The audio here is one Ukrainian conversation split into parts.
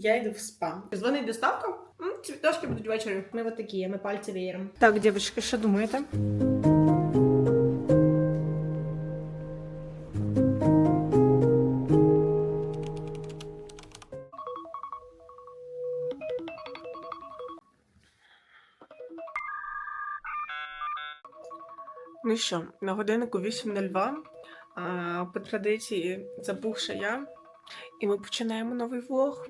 я йду в спа. Дзвонить доставка. М, Цвіточки будуть ввечері. Ми от такі, ми пальці веєром. Так, дівчатки, що думаєте? Ну що, на годиннику 8.02. А, по традиції запухша я. І ми починаємо новий влог.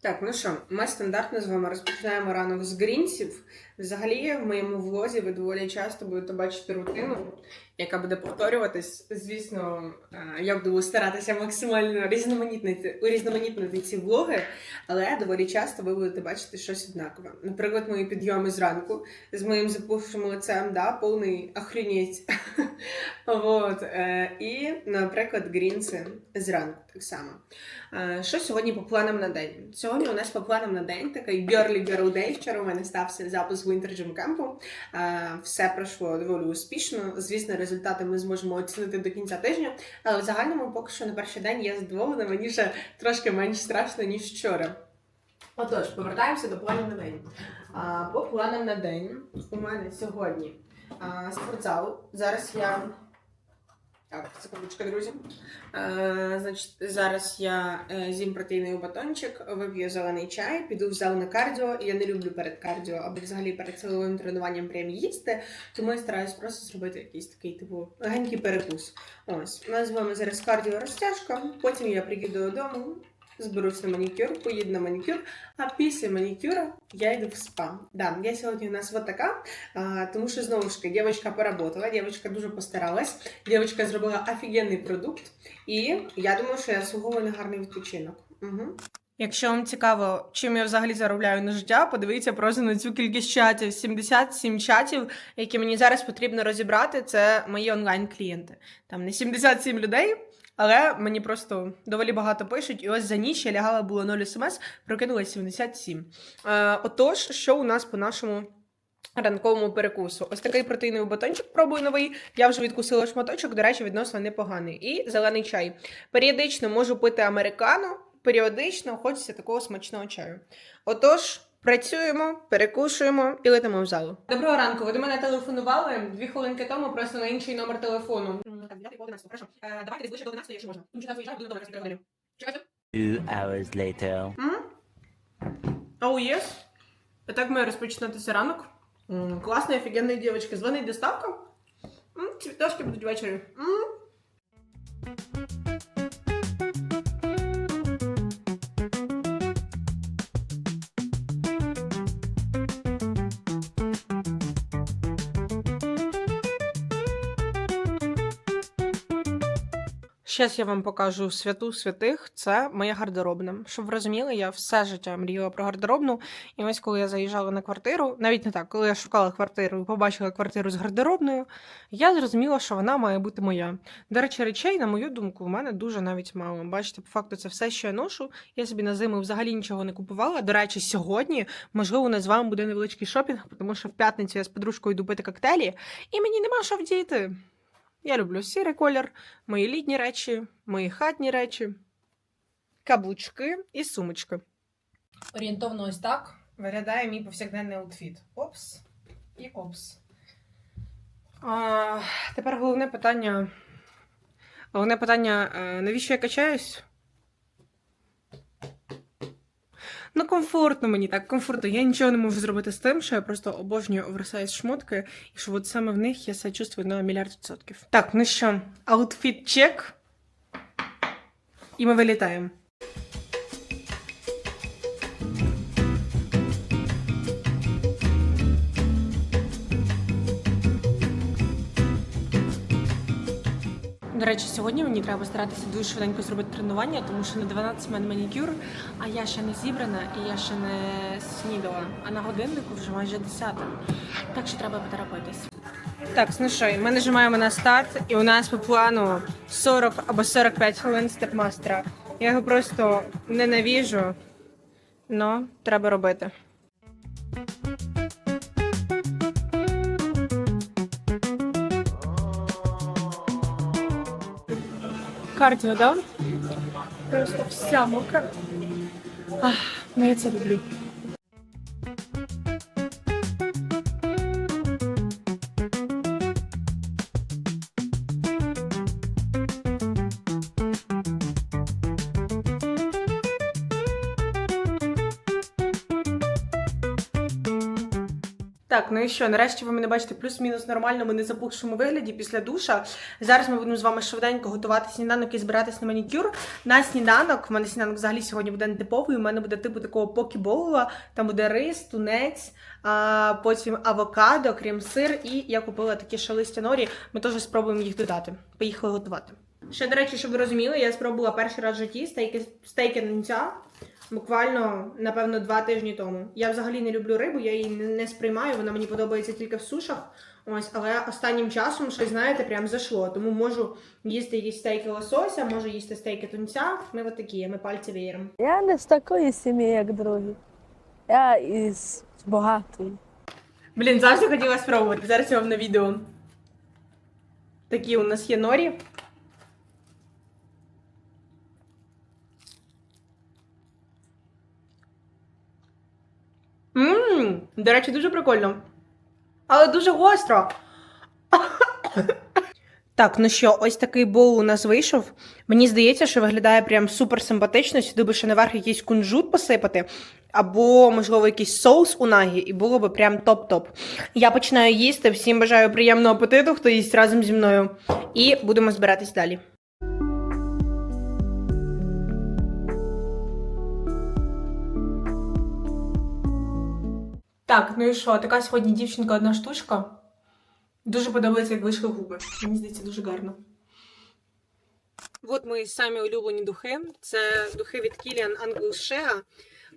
Так, ну що, ми стандартно з вами розпочинаємо ранок з грінсів. Взагалі, в моєму влозі ви доволі часто будете бачити рутину, яка буде повторюватись. Звісно, е, я буду старатися максимально різноманітнити, урізноманітнити ці влоги, але доволі часто ви будете бачити щось однакове. Наприклад, мої підйоми зранку з моїм запухшим лицем, да, повний охренеть. Вот. е, І, наприклад, грінси зранку так само. Е, Що сьогодні по планам на день? Сьогодні у нас по планам на день такий girly girl day. Вчора у мене стався запис Winter Gym Camp. Е, Все пройшло доволі успішно. Звісно, результати ми зможемо оцінити до кінця тижня, але в загальному поки що на перший день я задоволена, мені ще трошки менш страшно, ніж вчора. Отож, повертаємося до планів на день. А, По планам на день у мене сьогодні а, спортзал. Зараз я. Так, секундочку, друзі. Е, значить, зараз я е, з'їм протеїновий батончик, вип'ю зелений чай, піду в зал на кардіо. Я не люблю перед кардіо або взагалі перед силовим тренуванням прям їсти, тому я стараюсь просто зробити якийсь такий, типу, легенький перекус. Ось, у нас з вами зараз кардіо розтяжка, потім я приїду додому, зберусь на манікюр, поїду на манікюр, а після манікюра я йду в спа. Да, я сьогодні у нас вот така, а, тому що знову ж таки дівчинка поработала, дівчинка дуже постаралась, дівчинка зробила офігенний продукт, і я думаю, що я заслуговую на гарний відпочинок. Угу. Якщо вам цікаво, чим я взагалі заробляю на життя, подивіться просто на цю кількість чатів. 77 чатів, які мені зараз потрібно розібрати, це мої онлайн-клієнти. Там не 77 людей, але мені просто доволі багато пишуть. І ось за ніч я лягала, було 0 смс, прокинулася 77. Е, отож, що у нас по нашому ранковому перекусу? Ось такий протеїновий батончик, пробую новий. Я вже відкусила шматочок, до речі, відносно непоганий. І зелений чай. Періодично можу пити американо, періодично хочеться такого смачного чаю. Отож. Працюємо, перекушуємо і летимо в залу. Доброго ранку. Ви до мене телефонували дві хвилинки тому, просто на інший номер телефону. Так, 9 по 11, хорошо. Е, давайте ближче до 11, якщо можна. Тому що зараз виїжджаю, буду добре на. Чекайте. Two hours later. Оу, єс. І так має розпочинатися ранок. М, Класна, офігенна дівчинка. Дзвонить доставка. М, Цвіточки будуть ввечері. М. Зараз я вам покажу святу святих. Це моя гардеробна. Щоб ви розуміли, я все життя мріяла про гардеробну. І ось коли я заїжджала на квартиру, навіть не так, коли я шукала квартиру і побачила квартиру з гардеробною, я зрозуміла, що вона має бути моя. До речі, речей, на мою думку, в мене дуже навіть мало. Бачите, по факту, це все, що я ношу. Я собі на зиму взагалі нічого не купувала. До речі, сьогодні, можливо, у нас з вами буде невеличкий шопінг, тому що в п'ятницю я з подружкою йду пити коктейлі, і мені нема що вдіти. Я люблю сірий колір, мої літні речі, мої хатні речі, каблучки і сумочки. Орієнтовно ось так виглядає мій повсякденний аутфіт. Опс і опс. А, тепер головне питання. Головне питання, е, навіщо я качаюсь? Ну, комфортно мені так, комфортно. Я нічого не можу зробити з тим, що я просто обожнюю оверсайз шмотки, і що от саме в них я себе чувствую на мільярд відсотків. Так, ну що, аутфіт чек. І ми вилітаємо. До речі, сьогодні мені треба старатися дуже швиденько зробити тренування, тому що на 12 в мене манікюр, а я ще не зібрана і я ще не снідала. А на годиннику вже майже 10. Так що треба поторопитись. Так, ну що, ми нажимаємо на старт, і у нас по плану 40 або 45 хвилин степмастера. Я його просто ненавіжу, але треба робити. Кардіо, да? Просто вся мокра. Ах, ну я це люблю. Так, ну і що, нарешті ви мене бачите плюс-мінус нормальному, не запухшому вигляді після душа. Зараз ми будемо з вами швиденько готувати сніданок і збиратись на манікюр. На сніданок, в мене сніданок взагалі сьогодні буде нетиповий. У мене буде типу такого покіболова. Там буде рис, тунець, а потім авокадо, крем-сир, і я купила такі шалисті норі. Ми теж спробуємо їх додати. Поїхали готувати. Ще, до речі, щоб ви розуміли, я спробувала перший раз в житті стейки, стейки нунця. Буквально, напевно, два тижні тому. Я взагалі не люблю рибу, я її не сприймаю, вона мені подобається тільки в сушах. Ось, але останнім часом щось, знаєте, прям зашло. Тому можу їсти якісь стейки лосося, можу їсти стейки тунця. Ми от такі, ми пальці веєром. Я не з такої сім'ї, як другі. Я із багатої. Блін, завжди хотіла спробувати. Зараз я вам на відео. Такі у нас є норі. До речі, дуже прикольно. Але дуже гостро. Так, ну що, ось такий боул у нас вийшов. Мені здається, що виглядає прям супер симпатично. Сюди би ще наверх якийсь кунжут посипати, або, можливо, якийсь соус у нагі, і було би прям топ-топ. Я починаю їсти. Всім бажаю приємного апетиту, хто їсть разом зі мною. І будемо збиратись далі. Так, ну і що, така сьогодні дівчинка одна штучка. Дуже подобається, як вийшли губи. Мені здається, дуже гарно. От мої самі улюблені духи. Це духи від Kilian Angle Shea.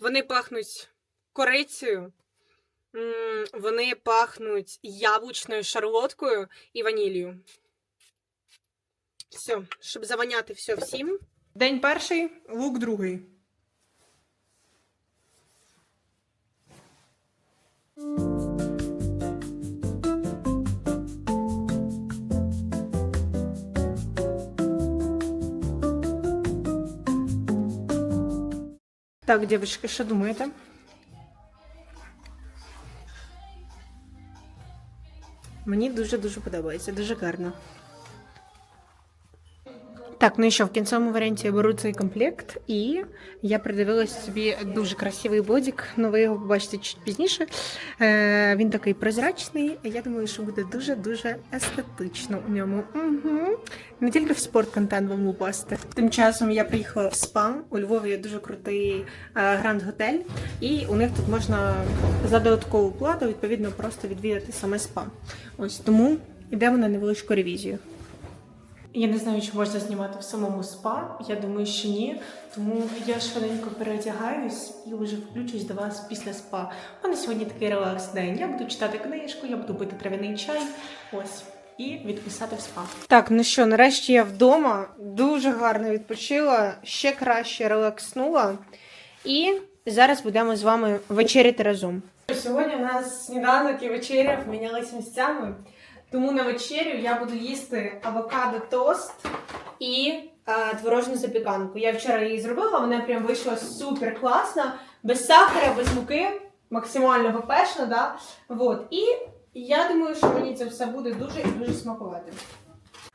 Вони пахнуть корицею. Вони пахнуть яблучною шарлоткою і ванілью. Все, щоб заваняти все всім. День перший, лук другий. Так, дівчатки, що думаєте? Мені дуже-дуже подобається, дуже гарно. Так, ну і що, в кінцевому варіанті я беру цей комплект, і я придивилася собі дуже красивий бодік. Ну, ви його побачите чуть пізніше. Е, він такий прозрачний. Я думаю, що буде дуже-дуже естетично у ньому. Угу. Не тільки в спорт-контент вам упасти. Тим часом я приїхала в спа. У Львові є дуже крутий е, гранд готель, і у них тут можна за додаткову плату відповідно просто відвідати саме спа. Ось тому йдемо на невеличку ревізію. Я не знаю, чи можна знімати в самому спа. Я думаю, що ні. Тому я швиденько переодягаюсь і вже включусь до вас після спа. У мене сьогодні такий релакс день. Я буду читати книжку, я буду пити трав'яний чай. Ось. І відписати в спа. Так, ну що, нарешті я вдома дуже гарно відпочила, ще краще релакснула. І зараз будемо з вами вечеряти разом. Сьогодні у нас сніданок і вечеря помінялися місцями. Тому на вечерю я буду їсти авокадо тост і е, творожну запіканку. Я вчора її зробила, вона прям вийшла супер класна, без сахара, без муки, максимально попешно, да? Вот. І я думаю, що мені це все буде дуже і дуже смакувати.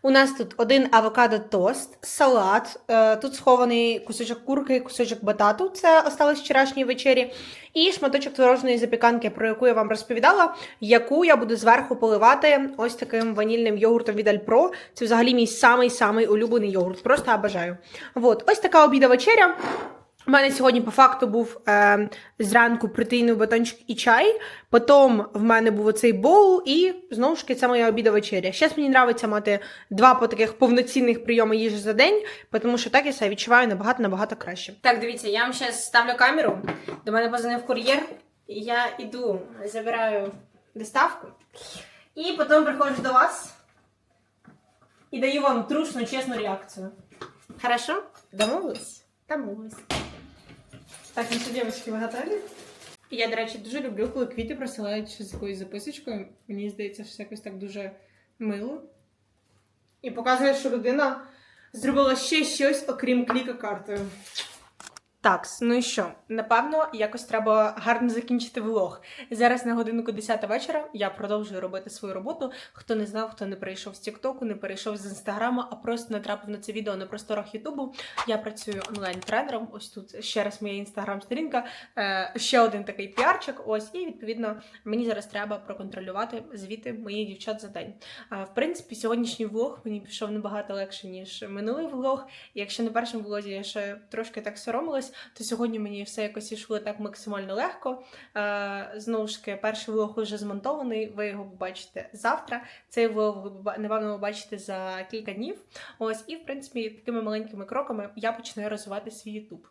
У нас тут один авокадо тост, салат. е, Тут схований кусочок курки, кусочок батату. Це осталось вчорашньої вечері. І шматочок творожної запіканки, про яку я вам розповідала, яку я буду зверху поливати ось таким ванільним йогуртом від Альпро. Це взагалі мій самий-самий улюблений йогурт. Просто обожаю. От, ось така обіда вечеря. У мене сьогодні по факту був е, зранку протеїновий батончик і чай. Потім в мене був оцей боул, і знову ж таки це моя обіда вечеря. Зараз мені подобається мати два по таких повноцінних прийоми їжі за день, тому що так я себе відчуваю набагато набагато краще. Так, дивіться, я вам зараз ставлю камеру. До мене позвонив кур'єр. Я іду, забираю доставку. І потім приходжу до вас і даю вам трушну, чесну реакцію. Хорошо? Домовились? Домовились. Так, ну що, дівчатки, ви готові? Я, до речі, дуже люблю, коли квіти присилають з якоюсь записочкою. Мені здається, що це якось так дуже мило. І показує, що людина зробила ще щось, окрім кліка картою. Так, ну і що? Напевно, якось треба гарно закінчити влог. Зараз на годинку 10 вечора я продовжую робити свою роботу. Хто не знав, хто не перейшов з Тіктоку, не перейшов з Інстаграма, а просто натрапив на це відео на просторах Ютубу. Я працюю онлайн-тренером. Ось тут ще раз моя інстаграм-сторінка, е, ще один такий піарчик. Ось, і відповідно мені зараз треба проконтролювати звіти моїх дівчат за день. А, в принципі, сьогоднішній влог мені пішов набагато легше, ніж минулий влог. Якщо на першому влозі я ще трошки так соромилась, то сьогодні мені все якось йшло так максимально легко. Е, знову ж таки, перший влог вже змонтований, ви його побачите завтра. Цей влог ви поба- напевно за кілька днів. Ось, і в принципі, такими маленькими кроками я починаю розвивати свій YouTube.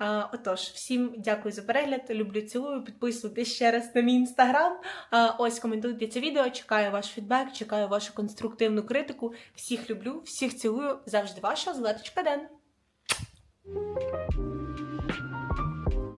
Е, отож, всім дякую за перегляд. Люблю, цілую. Підписуйтесь ще раз на мій інстаграм. Е, ось коментуйте це відео. Чекаю ваш фідбек, чекаю вашу конструктивну критику. Всіх люблю, всіх цілую. Завжди ваша Златочка Ден.